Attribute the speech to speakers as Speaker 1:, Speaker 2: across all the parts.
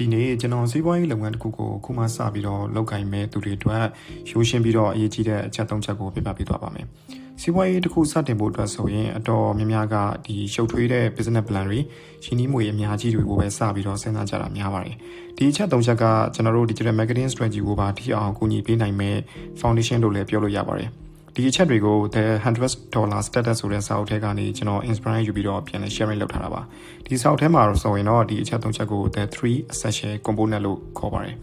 Speaker 1: ဒီနေ့ကျွန်တော်စီးပွားရေးလုပ်ငန်းတစ်ခုကိုခုမှစပြီးတော့လုပ်ကိုင်မဲ့သူတွေအတွက်ရိုးရှင်းပြီးတော့အရေးကြီးတဲ့အချက်၃ချက်ကိုပြပြပေးသွားပါမယ်။စီးပွားရေးတစ်ခုစတင်ဖို့အတွက်ဆိုရင်အတော်များများကဒီရှုပ်ထွေးတဲ့ business plan တွေရှင်းနှီးမွေအများကြီးတွေကိုပဲစပြီးတော့စဉ်းစားကြတာများပါတယ်။ဒီအချက်၃ချက်ကကျွန်တော်တို့ digital marketing strategy ကိုပါထိအောင်ကူညီပေးနိုင်မဲ့ foundation လို့လည်းပြောလို့ရပါတယ်။ ဒီအချက်တွေကို the 100 dollar status ဆိုတဲ့စာအုပ်ထဲကနေကျွန်တော် inspire ယူပြီးတော့ပြန်လည် sharing လုပ်ထားတာပါဒီစာအုပ်ထဲမှာဆိုရင်တော့ဒီအချက်၃ချက်ကို the 3 essential component လို့ခေါ်ပါတယ်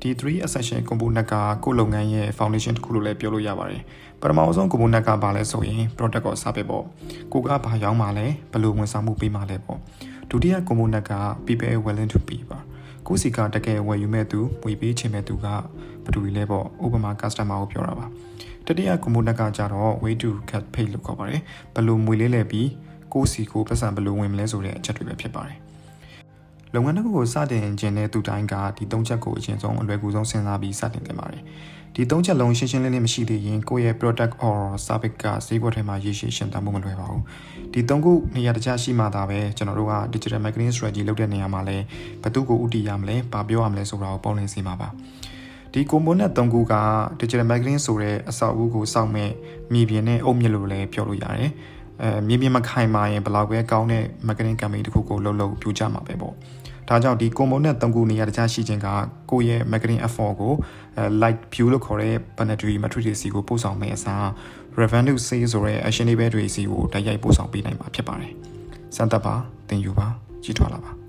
Speaker 1: ဒီ3 essential component ကကိုယ့်လုပ်ငန်းရဲ့ foundation တစ်ခုလို့လည်းပြောလို့ရပါတယ်ပထမအဆုံး component ကဘာလဲဆိုရင် product ကိုစပစ်ပေါ့ကိုကဘာရောက်မှာလဲဘယ်လိုဝန်ဆောင်မှုပေးမှာလဲပေါ့ဒုတိယ component က people willing to pay ပါ ကိုစီကတကယ်ဝယ်ယူမဲ့သူဝေပေးချင်မဲ့သူကဘယ်သူလဲပေါ့ဥပမာ customer ကိုပြောတာပါတတိယ component ကကြတော့ way to get paid လို့ခေါ်ပါတယ်ဘယ်လိုငွေလေးလဲပြီးကိုစီကိုပတ်စံဘယ်လိုဝင်မလဲဆိုတဲ့အချက်တွေပဲဖြစ်ပါတယ် လုပ်ငန်းတစ်ခုကိုစတင်ခြင်းတဲ့သူတိုင်းကဒီ၃ချက်ကိုအရင်ဆုံးအလွယ်ကူဆုံးစဉ်းစားပြီးစတင်သင့်ပါတယ်ဒီ၃ချက်လုံးရှင်းရှင်းလင်းလင်းမရှိသေးရင်ကိုယ့်ရဲ့ product or service ကဈေးကွက်ထဲမှာရည်ရှိရှင်သန်မှုမလွယ်ပါဘူးဒီ၃ခုနေရာတခြားရှိမှသာပဲကျွန်တော်တို့က digital marketing strategy လုပ်တဲ့နေရာမှာလဲဘယ်သူကိုဥတီရမလဲဘာပြောရမလဲဆိုတာကိုပေါင်းလင်းစေမှာပါဒီ component ၃ခုက digital marketing ဆိုတဲ့အဆောက်အဦကိုစောင့်မဲ့မြေပြင်နဲ့အုပ်မြစ်လို့လည်းပြောလို့ရတယ် အဲမြေပြင်မခိုင်မာရင်ဘယ်လောက်ပဲကောင်းတဲ့ marketing campaign တစ်ခုကိုလုပ်လို့ပြူကြမှာပဲပေါ့ဒါကြောင့်ဒီ component ၃ခုနေရာတခြားရှိခြင်းကကိုယ့်ရဲ့ marketing effort ကိုအဲ light view လို့ခေါ်တဲ့ planetary metric တွေစီကိုပို့ဆောင်မယ့်အစား revenue sales ဆိုတဲ့ actionable တွေစီကိုတိုက်ရိုက်ပို့ဆောင်ပေးနိုင်မှာဖြစ်ပါတယ်စံသက်ပါတင်ယူပါကြီးထွားလာပါ